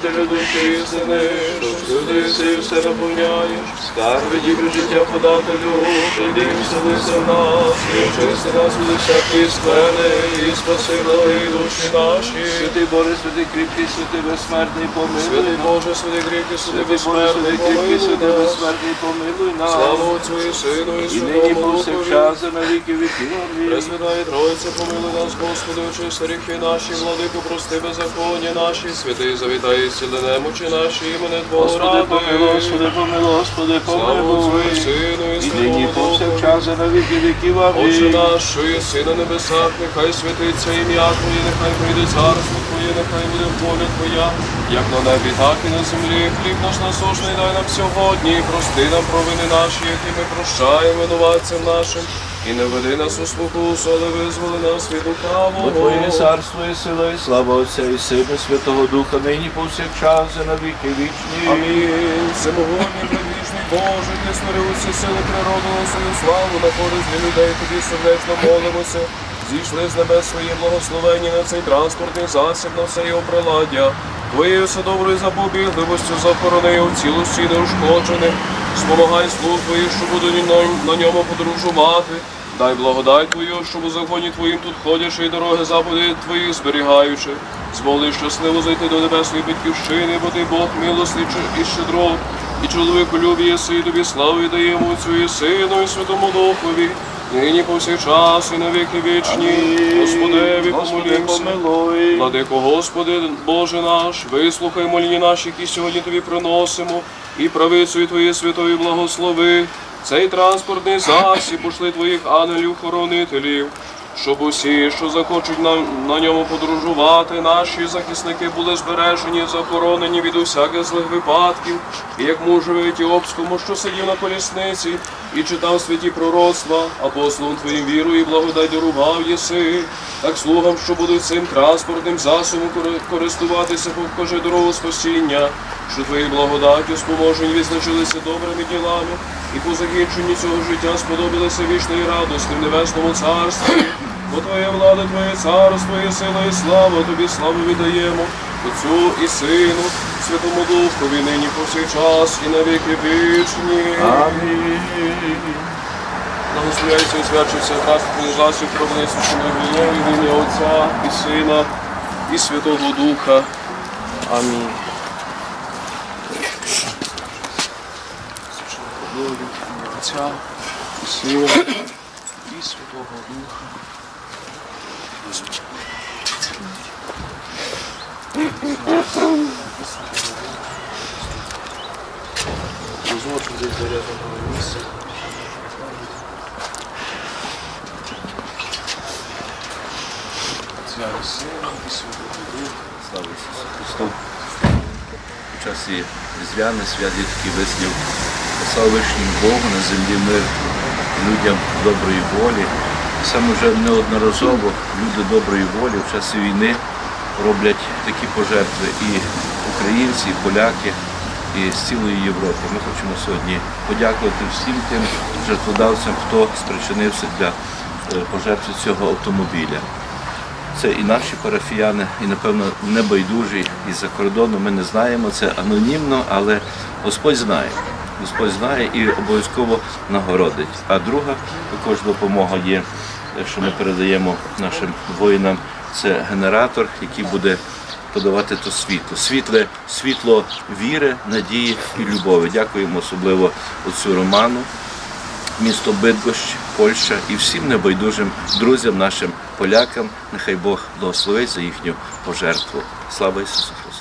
Ти душі істини, що судиться і все наповняєш, скарби дібри життя подателю, прийди вселися в нас, і очисти нас від всякої скверни, і спаси благої душі наші. Святий Боже, святий кріпкий, святий безсмертний, помилуй Святий. Боже, святий кріпкий, святий безсмертний, кріпкий, святий безсмертний, помилуй нас. Слава Отцю і Сину, і нині повсякчас і на віки віків. Пресвятає Троїця, помилуй нас, Господи, очисти гріхи наші, владику, прости беззаконня наші, святий завітай, зціли немочі наші, імене Твого Господи, помилуй. Господи, помилуй, Господи, помилуй. Сину, і нині повсякчас на віки віків. Отче Амінь. наш, що єси на небесах, нехай святиться ім'я Твоє, нехай прийде царство Твоє, нехай буде воля Твоя, як на небі, так і на землі. Хліб наш насушний дай нам сьогодні, і прости нам провини наші, які ми прощаємо винуватцям нашим. І не веди нас у спокусу, але визволи нас від Бо. Твоє царство і сила, і слава Отця і Сина, Святого Духа, нині повсякчас і на віки вічні. Амінь. Всемогутній предвічний Боже, ти створив усі сили природу на свою славу, на користь для людей, тобі сердечно молимося. Зійшли з небес свої благословені на цей транспортний засіб, на все його приладдя. Твоєю доброю запобігливостю захоронив цілості неушкоджених. Спомагай слуг твоїх, що будуть на, ньому подорожувати. Дай благодать Твою, щоб у законі Твоїм тут ходячи і дороги заповіді Твоїх зберігаючи. Змоли щасливо зайти до небесної батьківщини, бо ти Бог милостий і щедрот, і чоловіку любі єси, і тобі славу віддаємо Отцю і Сину, і Святому Духові, нині повсякчас і на віки вічні. Господеві помилуй. Владико Господи, Боже наш, вислухай моління наші, які сьогодні тобі приносимо, і правицею Твоєї святої благослови. Цей транспортний засіб пошли Твоїх ангелів-хоронителів, щоб усі, що захочуть на, на ньому подорожувати, наші захисники були збережені, захоронені від усяких злих випадків, і як мужеві Етіопському, що сидів на колісниці і читав святі пророцтва, апостолом Твоїм віру і благодать дарував єси, так слугам, що будуть цим транспортним засобом кори- користуватися, покажи дорогу спасіння, що Твої благодаттю споможень визначилися добрими ділами, і по закінченні цього життя сподобалися вічної радості в небесному царстві. Бо Твоя влада, Твоє царство, і сила, і слава, Тобі славу віддаємо, Отцю і Сину, Святому Духові, нині повсякчас і на віки вічні. Амінь. Благословляється і свячується транспортний засіб, пробний священної голови, в ім'я Отця і Сина, і Святого Духа. Амінь. Голови, Отця і Сина, і Святого Духа. Дозвольте десь зарядного місця. Отця і Сина, і Святого Духа. Слава Ісусу Христу. У часі різдвяних свят є такий вислів «Слава вишнім Богу на землі мир людям доброї волі. Саме вже неодноразово люди доброї волі в часі війни роблять такі пожертви і українці, і поляки, і з цілої Європи. Ми хочемо сьогодні подякувати всім тим жертводавцям, хто спричинився для е, пожертви цього автомобіля. Це і наші парафіяни, і, напевно, небайдужі із за кордону. Ми не знаємо це анонімно, але Господь знає. Господь знає і обов'язково нагородить. А друга також допомога є, що ми передаємо нашим воїнам. Це генератор, який буде подавати то світло. Світле світло віри, надії і любові. Дякуємо особливо отцю Роману місто Бидгощ, Польща і всім небайдужим друзям, нашим полякам. Нехай Бог благословить за їхню пожертву. Слава Ісусу!